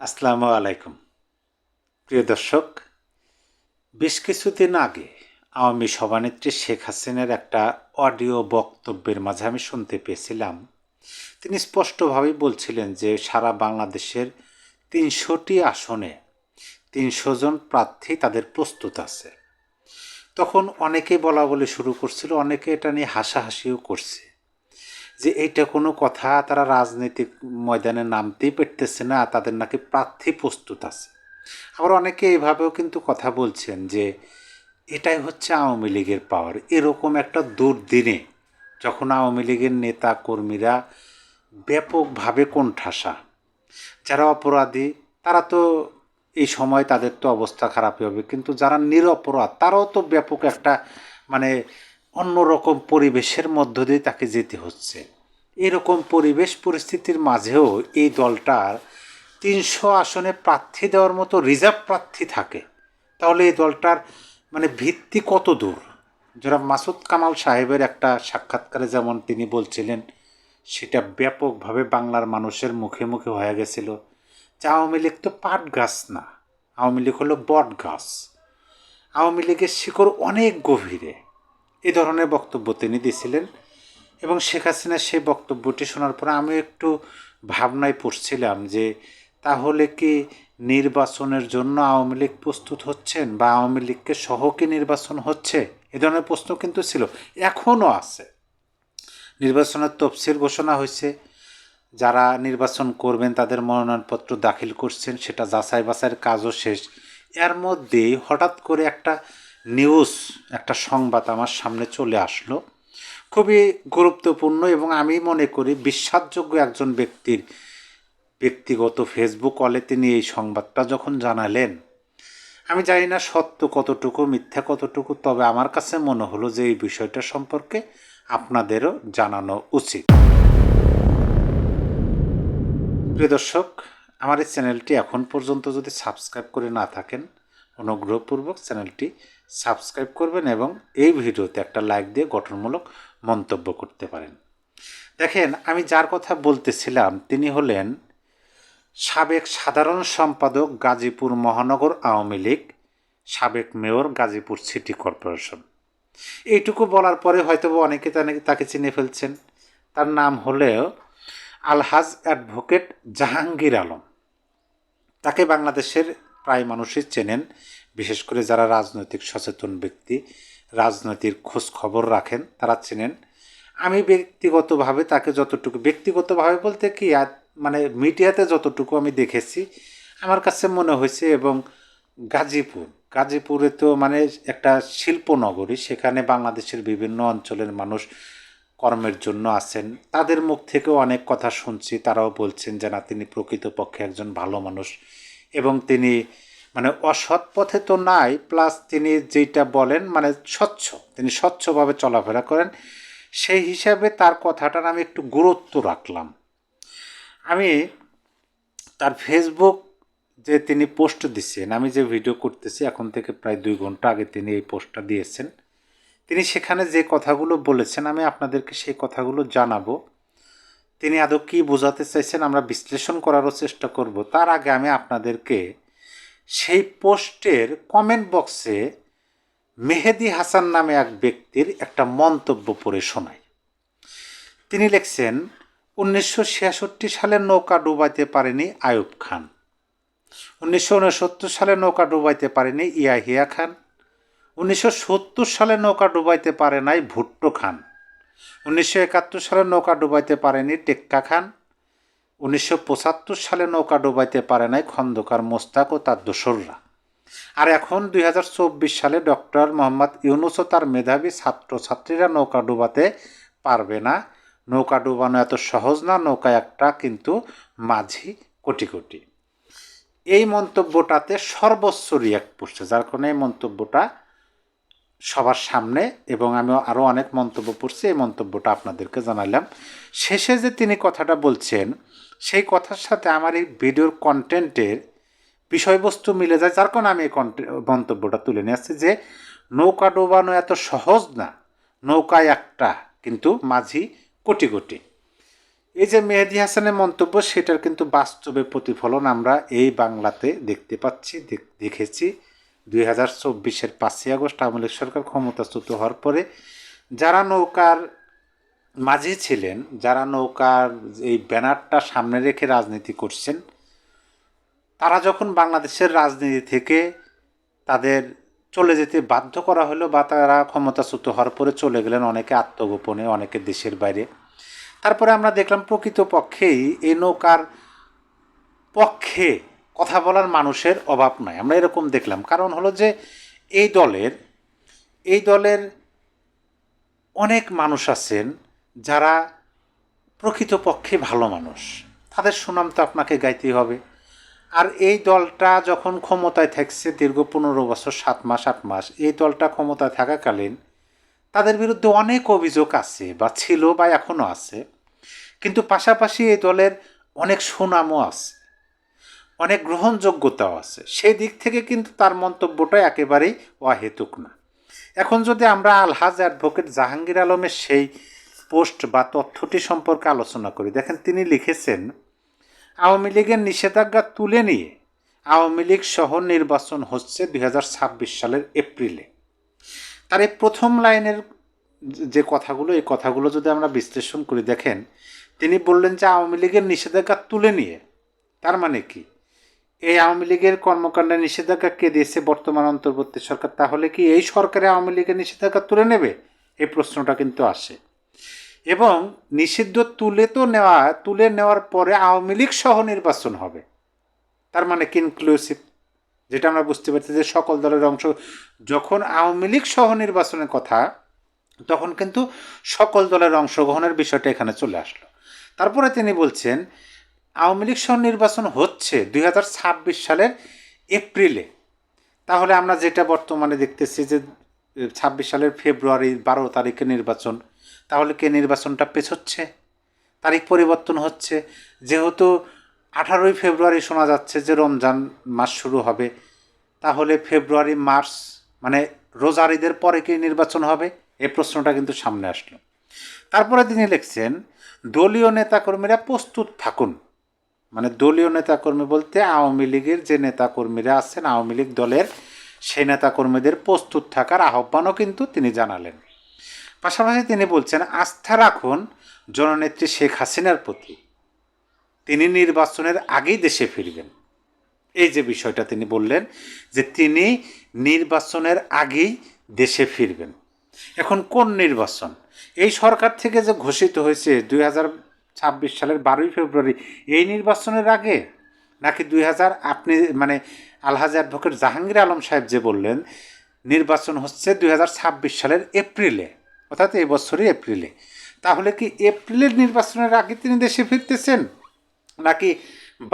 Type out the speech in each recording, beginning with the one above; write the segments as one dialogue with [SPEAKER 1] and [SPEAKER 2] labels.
[SPEAKER 1] আসসালামু আলাইকুম। প্রিয় দর্শক, বেশ কিছুদিন আগে আওয়ামী সভানেত্রী শেখ হাসিনার একটা অডিও বক্তব্যের মাঝে আমি শুনতে পেয়েছিলাম। তিনি স্পষ্টভাবেই বলছিলেন যে সারা বাংলাদেশের তিনশোটি আসনে তিনশো জন প্রার্থী তাদের প্রস্তুত আছে। তখন অনেকেই বলা বলে শুরু করছিল, অনেকে এটা নিয়ে হাসাহাসিও করছে। যে এইটা কোনো কথা তারা রাজনৈতিক ময়দানে নামতেই পারতেছে না, তাদের নাকি প্রার্থী প্রস্তুত আছে। আবার অনেকে এইভাবেও কিন্তু কথা বলছেন যে এটাই হচ্ছে আওয়ামী লীগের পাওয়ার এরকম একটা দুর্দিনে যখন আওয়ামী লীগের নেতা কর্মীরা ব্যাপকভাবে কোণঠাসা, যারা অপরাধী, তারা তো এই সময় তাদের তো অবস্থা খারাপই হবে, কিন্তু যারা নিরপরাধ, তারাও তো ব্যাপক একটা মানে অন্যরকম পরিবেশের মধ্য দিয়ে তাকে যেতে হচ্ছে। এরকম পরিবেশ পরিস্থিতির মাঝেও এই দলটার তিনশো আসনে প্রার্থী দেওয়ার মতো রিজার্ভ প্রার্থী থাকে। তাহলে এই দলটার মানে ভিত্তি কত দূর? যারা মাসুদ কামাল সাহেবের একটা সাক্ষাৎকারে যেমন তিনি বলছিলেন, সেটা ব্যাপকভাবে বাংলার মানুষের মুখে মুখে হয়ে গেছিল। যে আওয়ামী লীগ তো পাট গাছ না, আওয়ামী লীগ হলো বট গাছ। আওয়ামী লীগের শিকড় অনেক গভীরে। এ ধরনের বক্তব্য তিনি দিয়েছিলেন এবং শেখ হাসিনার সেই বক্তব্যটি শোনার পরে আমি একটু ভাবনায় পড়ছিলাম যে তাহলে কি নির্বাচনের জন্য আওয়ামী লীগ প্রস্তুত হচ্ছেন বা আওয়ামী লীগকে সহ কি নির্বাচন হচ্ছে? এ ধরনের প্রশ্ন কিন্তু ছিল। এখনও আছে। নির্বাচনের তফসিল ঘোষণা হয়েছে। যারা নির্বাচন করবেন, তাদের মনোনয়নপত্র দাখিল করছেন, সেটা যাচাই বাছাইয়ের কাজও শেষ। এর মধ্যেই হঠাৎ করে একটা নিউজ, একটা সংবাদ আমার সামনে চলে আসলো। খুবই গুরুত্বপূর্ণ এবং আমি মনে করি বিশ্বাসযোগ্য একজন ব্যক্তির ব্যক্তিগত ফেসবুক কলে তিনি এই সংবাদটা যখন জানালেন, আমি জানি না সত্য কতটুকু, মিথ্যা কতটুকু, তবে আমার কাছে মনে হলো যে এই বিষয়টা সম্পর্কে আপনাদেরও জানানো উচিত। প্রিয় দর্শক, আমার এই চ্যানেলটি এখন পর্যন্ত যদি সাবস্ক্রাইব করে না থাকেন, অনুগ্রহপূর্বক চ্যানেলটি সাবস্ক্রাইব করবেন এবং এই ভিডিওতে একটা লাইক দিয়ে গঠনমূলক মন্তব্য করতে পারেন। দেখেন, আমি যার কথা বলতেছিলাম, তিনি হলেন সাবেক সাধারণ সম্পাদক গাজীপুর মহানগর আওয়ামী লীগ, সাবেক মেয়র গাজীপুর সিটি কর্পোরেশন। এইটুকু বলার পরে হয়তো অনেকে তাকে চিনে ফেলছেন। তার নাম হলেও আলহাজ অ্যাডভোকেট জাহাঙ্গীর আলম। তাকে বাংলাদেশের প্রায় মানুষই চেনেন, বিশেষ করে যারা রাজনৈতিক সচেতন ব্যক্তি। রাজনৈতিক খোঁজ খবর রাখেন, তারা চেনেন। আমি ব্যক্তিগতভাবে তাকে যতটুকু ব্যক্তিগতভাবে বলতে কি মানে মিডিয়াতে যতটুকু আমি দেখেছি, আমার কাছে মনে হয়েছে এবং গাজীপুর গাজীপুরে তো মানে একটা শিল্পনগরী, সেখানে বাংলাদেশের বিভিন্ন অঞ্চলের মানুষ কর্মের জন্য আছেন। তাদের মুখ থেকেও অনেক কথা শুনছি, তারাও বলছেন যে না, তিনি প্রকৃতপক্ষে একজন ভালো মানুষ এবং তিনি মানে অসৎ পথে তো নাই প্লাস তিনি যেটা বলেন মানে স্বচ্ছ, তিনি স্বচ্ছভাবে চলাফেরা করেন। সেই হিসাবে তার কথাটার আমি একটু গুরুত্ব রাখলাম। আমি তার ফেসবুক যে তিনি পোস্ট দিচ্ছেন, আমি যে ভিডিও করতেছি, এখন থেকে প্রায় দুই ঘণ্টা আগে তিনি এই পোস্টটা দিয়েছেন। তিনি সেখানে যে কথাগুলো বলেছেন, আমি আপনাদেরকে সেই কথাগুলো জানাব। তিনি আদৌ কী বোঝাতে চাইছেন, আমরা বিশ্লেষণ করারও চেষ্টা করব। তার আগে আমি আপনাদেরকে সেই পোস্টের কমেন্ট বক্সে মেহেদি হাসান নামে এক ব্যক্তির একটা মন্তব্য পড়ে শোনায়। তিনি লিখছেন, উনিশশো সালে নৌকা ডুবাইতে পারেনি আয়ুব খান। উনিশশো উনসত্তর সালে নৌকা ডুবাইতে পারেনি ইয়াহিয়া খান। উনিশশো সত্তর সালে নৌকা ডুবাইতে পারে নাই ভুট্টো খান। উনিশশো একাত্তর সালে নৌকা ডুবাইতে পারেনি টেক্কা খান। উনিশশো পঁচাত্তর সালে নৌকা ডোবাইতে পারে নাই খন্দকার মোস্তাক ও তার দোসররা। আর এখন দুই হাজার চব্বিশ সালে ডক্টর মোহাম্মদ ইউনুস ও তার মেধাবী ছাত্রছাত্রীরা নৌকা ডুবাতে পারবে না। নৌকা ডুবানো এত সহজ না, নৌকা একটা কিন্তু মাঝি কোটি কোটি এই মন্তব্যটাতে সর্বোচ্চ রিয়াক্ট পড়ছে যার কারণে এই মন্তব্যটা সবার সামনে এবং আমি আরও অনেক মন্তব্য পড়ছি, এই মন্তব্যটা আপনাদেরকে জানালাম। শেষে যে তিনি কথাটা বলছেন, সেই কথার সাথে আমার এই ভিডিওর কন্টেন্টের বিষয়বস্তু মিলে যায়, যার কারণে আমি এই মন্তব্যটা তুলে নিয়ে আসছি যে নৌকা ডোবানো এত সহজ না, নৌকায় একটা, কিন্তু মাঝি কোটি কোটি। এই যে মেহেদি হাসানের মন্তব্য, সেটার কিন্তু বাস্তবে প্রতিফলন আমরা এই বাংলাতে দেখতে পাচ্ছি, দেখ- দেখেছি। দুই হাজার চব্বিশের পাঁচই আগস্ট আওয়ামী লীগ সরকার ক্ষমতাচ্যুত হওয়ার পরে যারা নৌকার মাঝে ছিলেন, যারা নৌকার এই ব্যানারটা সামনে রেখে রাজনীতি করছেন, তারা যখন বাংলাদেশের রাজনীতি থেকে তাদের চলে যেতে বাধ্য করা হলো বা তারা ক্ষমতাচ্যুত হওয়ার পরে চলে গেলেন অনেকে আত্মগোপনে, অনেকে দেশের বাইরে। তারপরে আমরা দেখলাম প্রকৃতপক্ষেই এই নৌকার পক্ষে কথা বলার মানুষের অভাব নাই আমরা এরকম দেখলাম। কারণ হলো যে এই দলের এই দলের অনেক মানুষ আছেন যারা প্রকৃতপক্ষে ভালো মানুষ। তাদের সুনাম তো আপনাকে গাইতেই হবে। আর এই দলটা যখন ক্ষমতায় থাকছে দীর্ঘ পনেরো বছর, সাত মাস, আট মাস, এই দলটা ক্ষমতায় থাকাকালীন তাদের বিরুদ্ধে অনেক অভিযোগ আছে, বা ছিল বা এখনও আছে। কিন্তু পাশাপাশি এই দলের অনেক সুনামও আছে। অনেক গ্রহণযোগ্যতাও আছে। সেই দিক থেকে কিন্তু তার মন্তব্যটা একেবারেই অহেতুক না। এখন যদি আমরা আলহাজ অ্যাডভোকেট জাহাঙ্গীর আলমের সেই পোস্ট বা তথ্যটি সম্পর্কে আলোচনা করি, দেখেন তিনি লিখেছেন, আওয়ামী লীগের নিষেধাজ্ঞা তুলে নিয়ে আওয়ামী লীগ সহ নির্বাচন হচ্ছে দু হাজার ছাব্বিশ সালের এপ্রিলে। তার এই প্রথম লাইনের যে কথাগুলো, এই কথাগুলো যদি আমরা বিশ্লেষণ করি, দেখেন তিনি বললেন যে আওয়ামী লীগের নিষেধাজ্ঞা তুলে নিয়ে, তার মানে কি? এই আওয়ামী লীগের কর্মকাণ্ডে নিষেধাজ্ঞা কে দিয়েছে বর্তমান অন্তর্বর্তী সরকার? তাহলে কি এই সরকারে আওয়ামী লীগের নিষেধাজ্ঞা তুলে নেবে? এই প্রশ্নটা কিন্তু আসে। এবং নিষিদ্ধ তুলে তো নেওয়া, তুলে নেওয়ার পরে আওয়ামী লীগ সহ নির্বাচন হবে। তার মানে ইনক্লুসিভ যেটা আমরা বুঝতে পারছি যে সকল দলের অংশ যখন আওয়ামী লীগ সহ নির্বাচনের কথা, তখন কিন্তু সকল দলের অংশগ্রহণের বিষয়টা এখানে চলে আসলো। তারপরে তিনি বলছেন আওয়ামী লীগ সহ নির্বাচন হচ্ছে দু হাজার ছাব্বিশ সালের এপ্রিলে। তাহলে আমরা যেটা বর্তমানে দেখতেছি যে ছাব্বিশ সালের ফেব্রুয়ারি বারো তারিখে নির্বাচন। তাহলে কে নির্বাচনটা পেছোচ্ছে? তারিখ পরিবর্তন হচ্ছে। যেহেতু আঠারোই ফেব্রুয়ারি শোনা যাচ্ছে যে রমজান মাস শুরু হবে, তাহলে ফেব্রুয়ারি, মার্চ মানে রোজার ঈদের পরে কি নির্বাচন হবে? এই প্রশ্নটা কিন্তু সামনে আসলো। তারপরে তিনি লিখছেন, দলীয় নেতাকর্মীরা প্রস্তুত থাকুন। মানে দলীয় নেতাকর্মী বলতে আওয়ামী লীগের যে নেতাকর্মীরা আছেন, আওয়ামী লীগ দলের সেই নেতাকর্মীদের প্রস্তুত থাকার আহ্বানও কিন্তু তিনি জানালেন। পাশাপাশি তিনি বলছেন, আস্থা রাখুন জননেত্রী শেখ হাসিনার প্রতি। তিনি নির্বাচনের আগেই দেশে ফিরবেন। এই যে বিষয়টা তিনি বললেন যে তিনি নির্বাচনের আগেই দেশে ফিরবেন। এখন কোন নির্বাচন? এই সরকার থেকে যে ঘোষিত হয়েছে দুই হাজার ছাব্বিশ সালের বারোই ফেব্রুয়ারি। এই নির্বাচনের আগে নাকি দুই হাজার আপনি মানে আলহাজ অ্যাডভোকেট জাহাঙ্গীর আলম সাহেব যে বললেন, নির্বাচন হচ্ছে দুই হাজার ছাব্বিশ সালের এপ্রিলে, অর্থাৎ এই বছরই এপ্রিলে। তাহলে কি এপ্রিলের নির্বাচনের আগে তিনি দেশে ফিরতেছেন? নাকি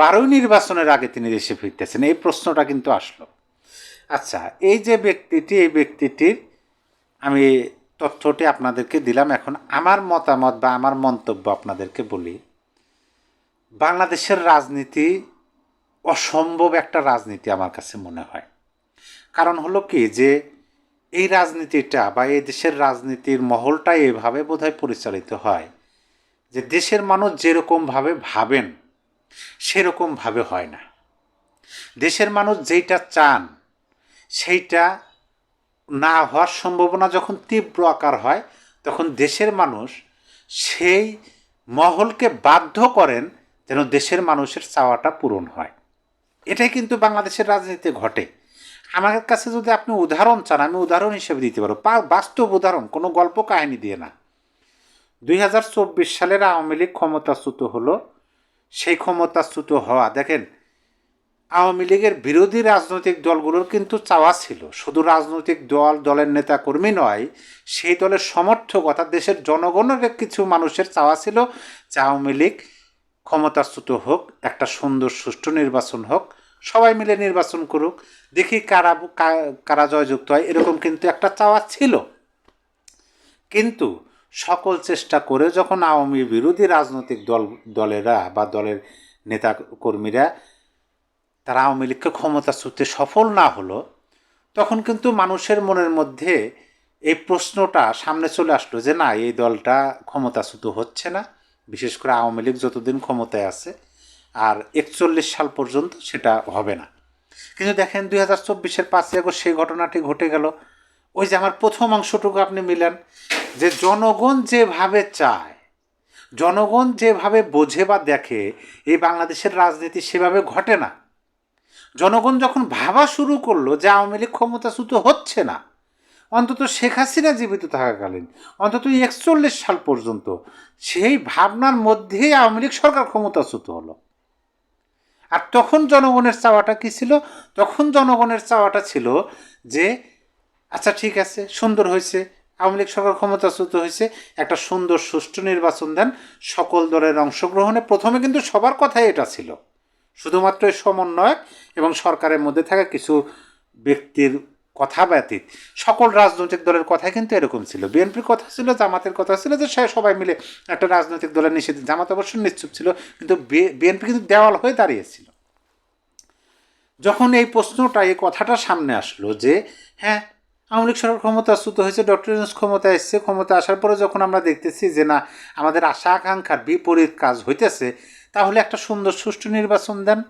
[SPEAKER 1] বারোই নির্বাচনের আগে তিনি দেশে ফিরতেছেন? এই প্রশ্নটা কিন্তু আসলো। আচ্ছা এই যে ব্যক্তিটি, এই ব্যক্তিটির আমি তথ্যটি আপনাদেরকে দিলাম। এখন আমার মতামত বা আমার মন্তব্য আপনাদেরকে বলি। বাংলাদেশের রাজনীতি অসম্ভব একটা রাজনীতি আমার কাছে মনে হয়। কারণ হলো কি যে, এই রাজনীতিটা বা এই দেশের রাজনীতির মহলটা এভাবে বোধহয় পরিচালিত হয় যে, দেশের মানুষ যেরকমভাবে ভাবেন, সেরকমভাবে হয় না। দেশের মানুষ যেইটা চান, সেইটা না হওয়ার সম্ভাবনা যখন তীব্র আকার হয়, তখন দেশের মানুষ সেই মহলকে বাধ্য করেন যেন দেশের মানুষের চাওয়াটা পূরণ হয়। এটাই কিন্তু বাংলাদেশের রাজনীতিতে ঘটে। আমার কাছে যদি আপনি উদাহরণ চান, আমি উদাহরণ হিসেবে দিতে পারব। বাস্তব উদাহরণ, কোনো গল্প কাহিনী দিয়ে না। দুই হাজার চব্বিশ সালের আওয়ামী লীগ ক্ষমতাচ্যুত হলো। সেই ক্ষমতাচ্যুত হওয়া, দেখেন আওয়ামী লীগের বিরোধী রাজনৈতিক দলগুলোর কিন্তু চাওয়া ছিল। শুধু রাজনৈতিক দল, দলের নেতা কর্মী নয়, সেই দলের সমর্থক অর্থাৎ দেশের জনগণের কিছু মানুষের চাওয়া ছিল যে আওয়ামী লীগ ক্ষমতাচ্যুত হোক, একটা সুন্দর, সুষ্ঠু নির্বাচন হোক, সবাই মিলে নির্বাচন করুক, দেখি কারা কারা জয়যুক্ত হয়, এরকম কিন্তু একটা চাওয়া ছিল। কিন্তু সকল চেষ্টা করে যখন আওয়ামী বিরোধী রাজনৈতিক দল, দলেরা বা দলের নেতা কর্মীরা তারা আওয়ামী লীগকে ক্ষমতাচ্যুতে সফল না হলো, তখন কিন্তু মানুষের মনের মধ্যে এই প্রশ্নটা সামনে চলে আসলো যে না, এই দলটা ক্ষমতাচ্যুত হচ্ছে না, বিশেষ করে আওয়ামী লীগ যতদিন ক্ষমতায় আছে, আর একচল্লিশ সাল পর্যন্ত সেটা হবে না। কিন্তু দেখেন দুই হাজার চব্বিশের পাঁচই আগস্ট সেই ঘটনাটি ঘটে গেল। ওই যে আমার প্রথম অংশটুকু আপনি মিলান, যে জনগণ যেভাবে চায়, জনগণ যেভাবে বোঝে বা দেখে, এই বাংলাদেশের রাজনীতি সেভাবে ঘটে না। জনগণ যখন ভাবা শুরু করল যে আওয়ামী লীগ ক্ষমতাচ্যুত হচ্ছে না, অন্তত শেখ হাসিনা জীবিত থাকাকালীন, অন্তত একচল্লিশ সাল পর্যন্ত সেই ভাবনার মধ্যেই আওয়ামী লীগ সরকার ক্ষমতাচ্যুত হলো। আর তখন জনগণের চাওয়াটা কি ছিল? তখন জনগণের চাওয়াটা ছিল যে আচ্ছা ঠিক আছে, সুন্দর হয়েছে, আওয়ামী লীগ সরকার ক্ষমতাচ্যুত হয়েছে, একটা সুন্দর সুষ্ঠু নির্বাচন দেন, সকল দলের অংশগ্রহণে প্রথমে কিন্তু সবার কথাই এটা ছিল। শুধুমাত্র সমন্বয়ক এবং সরকারের মধ্যে থাকা কিছু ব্যক্তির কথা ব্যতীত। সকল রাজনৈতিক দলের কথা কিন্তু এরকম ছিল। বিএনপির কথা ছিল, জামাতের কথা ছিল যে সে সবাই মিলে একটা রাজনৈতিক দলের নিষেধ, জামাত অবশ্য নিশ্চুপ ছিল, কিন্তু বিএনপি কিন্তু দেওয়াল হয়ে দাঁড়িয়েছিল। যখন এই প্রশ্নটা, এই কথাটা সামনে আসলো যে হ্যাঁ আওয়ামী লীগ সরকার ক্ষমতাচ্যুত হয়েছে, ডক্টর ক্ষমতা এসছে, ক্ষমতা আসার পরে যখন আমরা দেখতেছি যে না, আমাদের আশা আকাঙ্ক্ষার বিপরীত কাজ হইতেছে তাহলে একটা সুন্দর সুষ্ঠু নির্বাচন দেন।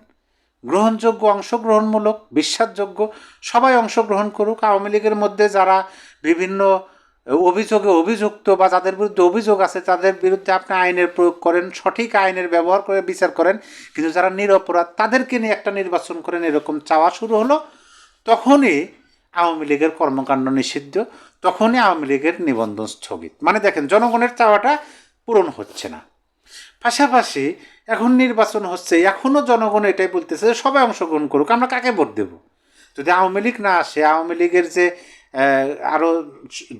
[SPEAKER 1] গ্রহণযোগ্য, অংশগ্রহণমূলক, বিশ্বাসযোগ্য, সবাই অংশগ্রহণ করুক। আওয়ামী লীগের মধ্যে যারা বিভিন্ন অভিযোগে অভিযুক্ত বা যাদের বিরুদ্ধে অভিযোগ আছে, তাদের বিরুদ্ধে আপনি আইনের প্রয়োগ করেন, সঠিক আইনের ব্যবহার করে বিচার করেন। কিন্তু যারা নিরপরাধ, তাদেরকে নিয়ে একটা নির্বাচন করেন, এরকম চাওয়া শুরু হলো। তখনই আওয়ামী লীগের কর্মকাণ্ড নিষিদ্ধ। তখনই আওয়ামী লীগের নিবন্ধন স্থগিত। মানে দেখেন, জনগণের চাওয়াটা পূরণ হচ্ছে না। পাশাপাশি এখন নির্বাচন হচ্ছে এখনও জনগণ এটাই বলতেছে যে সবাই অংশগ্রহণ করুক, আমরা কাকে ভোট দেব? যদি আওয়ামী লীগ না আসে, আওয়ামী লীগের যে আরও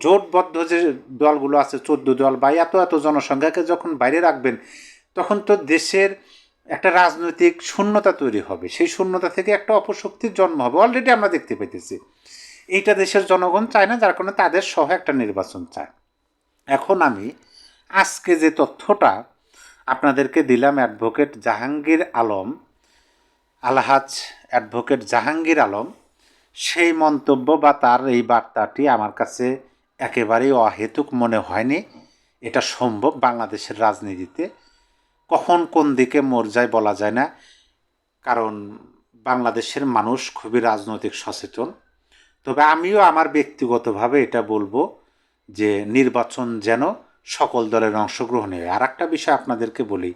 [SPEAKER 1] জোটবদ্ধ যে দলগুলো আছে, চোদ্দ দল বা এত এত জনসংখ্যাকে যখন বাইরে রাখবেন, তখন তো দেশের একটা রাজনৈতিক শূন্যতা তৈরি হবে। সেই শূন্যতা থেকে একটা অপশক্তির জন্ম হবে। অলরেডি আমরা দেখতে পেতেছি এইটা দেশের জনগণ চায় না, যার কারণে তাদের সহ একটা নির্বাচন চায়। এখন আমি আজকে যে তথ্যটা আপনাদেরকে দিলাম অ্যাডভোকেট জাহাঙ্গীর আলম, আলহাজ অ্যাডভোকেট জাহাঙ্গীর আলম। সেই মন্তব্য বা তার এই বার্তাটি আমার কাছে একেবারেই অহেতুক মনে হয়নি। এটা সম্ভব বাংলাদেশের রাজনীতিতে। কখন কোন দিকে মর যায় বলা যায় না, কারণ বাংলাদেশের মানুষ খুবই রাজনৈতিক সচেতন। তবে আমিও আমার ব্যক্তিগতভাবে এটা বলব যে নির্বাচন যেন সকল দলের অংশগ্রহণে। আর একটা বিষয় আপনাদেরকে বলি,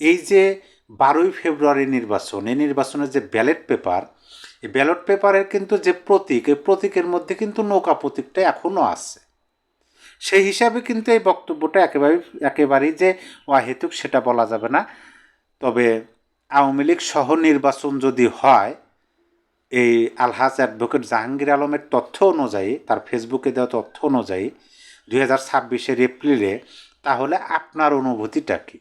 [SPEAKER 1] এই যে বারোই ফেব্রুয়ারি নির্বাচন, এই নির্বাচনের যে ব্যালট পেপার, এই ব্যালট পেপারের কিন্তু যে প্রতীক, এই প্রতীকের মধ্যে কিন্তু নৌকা প্রতীকটা এখনও আছে। সেই হিসাবে কিন্তু এই বক্তব্যটা একেবারে, একেবারেই যে অহেতুক সেটা বলা যাবে না। তবে আওয়ামী লীগ সহ নির্বাচন যদি হয়, এই আলহাজ অ্যাডভোকেট জাহাঙ্গীর আলমের তথ্য অনুযায়ী, তার ফেসবুকে দেওয়া তথ্য অনুযায়ী দুই হাজার ছাব্বিশের এপ্রিলে, তাহলে আপনার অনুভূতিটা কি?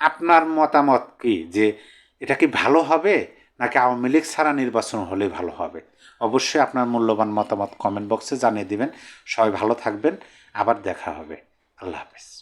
[SPEAKER 1] আপনার মতামত কি যে এটা কি ভালো হবে নাকি আওয়ামী লীগ সারা নির্বাচন হলে ভালো হবে? অবশ্যই আপনার মূল্যবান মতামত কমেন্ট বক্সে জানিয়ে দিবেন। সবাই ভালো থাকবেন। আবার দেখা হবে। আল্লাহ হাফেজ।